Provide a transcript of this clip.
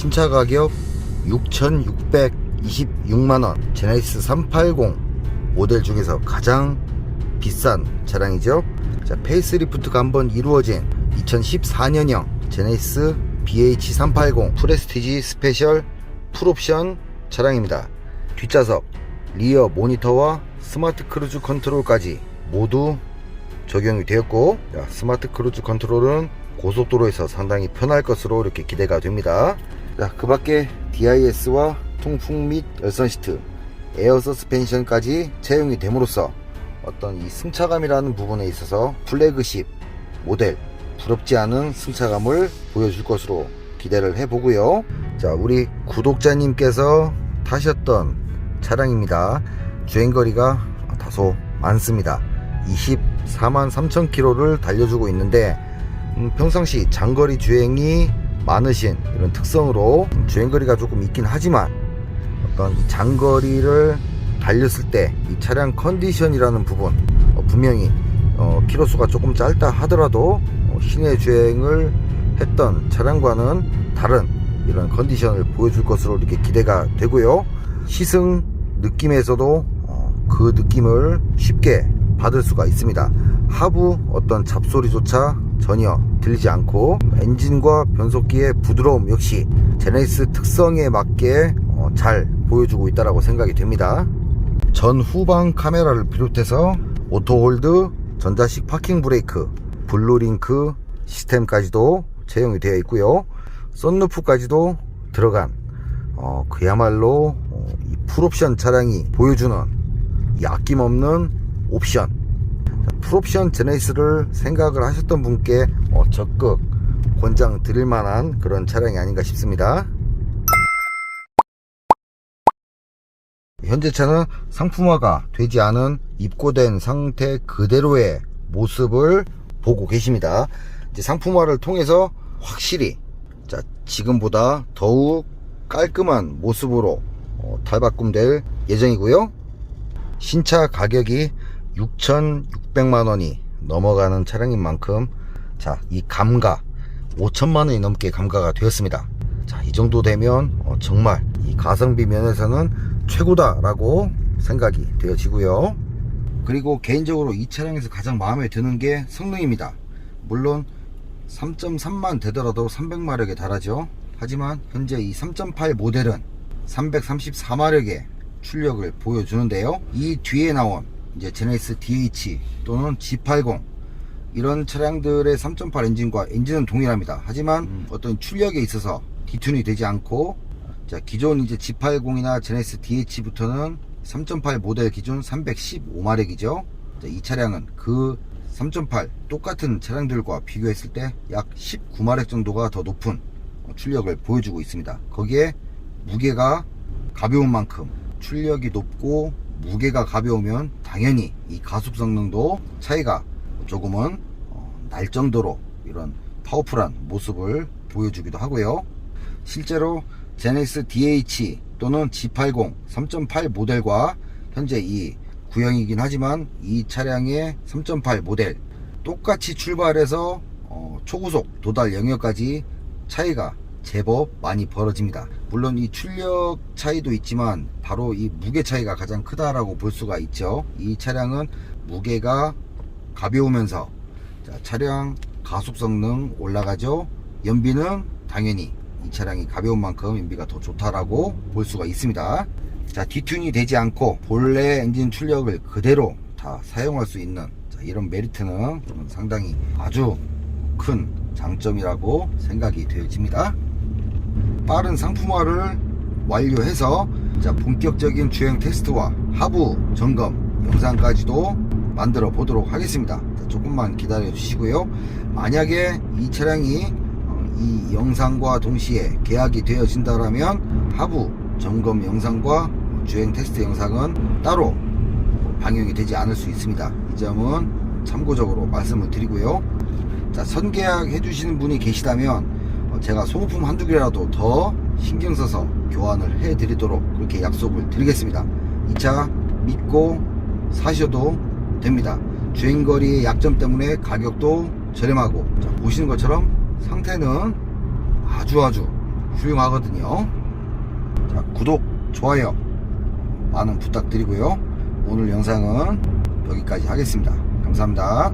신차 가격 6,626만원. 제네시스 380 모델 중에서 가장 비싼 차량이죠. 자 페이스리프트가 한번 이루어진 2014년형 제네시스 BH380 프레스티지 스페셜 풀옵션 차량입니다. 뒷좌석 리어 모니터와 스마트 크루즈 컨트롤까지 모두 적용이 되었고 자, 스마트 크루즈 컨트롤은 고속도로에서 상당히 편할 것으로 이렇게 기대가 됩니다 자, 그 밖에 DIS와 통풍 및 열선 시트 에어 서스펜션까지 채용이 됨으로써 어떤 이 승차감이라는 부분에 있어서 플래그십 모델 부럽지 않은 승차감을 보여줄 것으로 기대를 해보고요. 자 우리 구독자님께서 타셨던 차량입니다. 주행거리가 다소 많습니다. 24만 3천 킬로를 달려주고 있는데 음, 평상시 장거리 주행이 많으신 이런 특성으로 주행거리가 조금 있긴 하지만 어떤 이 장거리를 달렸을 때 이 차량 컨디션이라는 부분 어, 분명히 어, 키로수가 조금 짧다 하더라도 어, 시내 주행을 했던 차량과는 다른 이런 컨디션을 보여줄 것으로 이렇게 기대가 되고요. 시승 느낌에서도 어, 그 느낌을 쉽게 받을 수가 있습니다. 하부 어떤 잡소리조차 전혀 들리지 않고 엔진과 변속기의 부드러움 역시 제네시스 특성에 맞게 어, 잘 보여주고 있다고 생각이 됩니다 전 후방 카메라를 비롯해서 오토홀드, 전자식 파킹 브레이크, 블루링크 시스템까지도 채용이 되어 있고요. 썬루프까지도 들어간 어, 그야말로 어, 이 풀옵션 차량이 보여주는 이 아낌없는 옵션 자, 풀옵션 제네시스를 생각을 하셨던 분께 어, 적극 권장 드릴 만한 그런 차량이 아닌가 싶습니다. 현재 차는 상품화가 되지 않은 입고된 상태 그대로의 모습을 보고 계십니다. 이제 상품화를 통해서 확실히 자, 지금보다 더욱 깔끔한 모습으로 어, 탈바꿈될 예정이고요. 신차 가격이 6,600만 원이 넘어가는 차량인 만큼 자, 이 감가 5천만 원이 넘게 감가가 되었습니다. 자, 이 정도 되면 어, 정말 이 가성비 면에서는 최고다라고 생각이 되어지고요. 그리고 개인적으로 이 차량에서 가장 마음에 드는 게 성능입니다. 물론 3.3만 되더라도 300마력에 달하죠. 하지만 현재 이 3.8 모델은 334마력의 출력을 보여주는데요. 이 뒤에 나온 이제 제네시스 DH 또는 G80 이런 차량들의 3.8 엔진과 엔진은 동일합니다. 하지만 어떤 출력에 있어서 디튠이 되지 않고 자, 기존 이제 G80이나 제네시스 DH부터는 3.8 모델 기준 315마력이죠. 이 차량은 그 3.8 똑같은 차량들과 비교했을 때 약 19마력 정도가 더 높은 출력을 보여주고 있습니다. 거기에 무게가 가벼운 만큼 출력이 높고 무게가 가벼우면 당연히 이 가속 성능도 차이가 조금은 어, 날 정도로 이런 파워풀한 모습을 보여주기도 하고요. 실제로 제네시스 DH 또는 G80 3.8 모델과 현재 이 구형이긴 하지만 이 차량의 3.8 모델 똑같이 출발해서 어, 초고속 도달 영역까지 차이가 제법 많이 벌어집니다. 물론 이 출력 차이도 있지만 바로 이 무게 차이가 가장 크다라고 볼 수가 있죠. 이 차량은 무게가 가벼우면서 자, 차량 가속 성능 올라가죠. 연비는 당연히 이 차량이 가벼운 만큼 연비가 더 좋다라고 볼 수가 있습니다. 자, 디튠이 되지 않고 본래 엔진 출력을 그대로 다 사용할 수 있는 자, 이런 메리트는 상당히 아주 큰 장점이라고 생각이 되어집니다. 빠른 상품화를 완료해서 자, 본격적인 주행 테스트와 하부 점검 영상까지도 만들어 보도록 하겠습니다. 자, 조금만 기다려 주시고요. 만약에 이 차량이 어, 이 영상과 동시에 계약이 되어진다면 하부 점검 영상과 주행 테스트 영상은 따로 방영이 되지 않을 수 있습니다. 이 점은 참고적으로 말씀을 드리고요. 자, 선계약 해주시는 분이 계시다면 어, 제가 소모품 한두 개라도 더 신경 써서 교환을 해 드리도록 그렇게 약속을 드리겠습니다. 이 차 믿고 사셔도 됩니다. 주행거리의 약점 때문에 가격도 저렴하고 자, 보시는 것처럼 상태는 아주 아주 훌륭하거든요. 자, 구독, 좋아요 많은 부탁드리고요. 오늘 영상은 여기까지 하겠습니다. 감사합니다.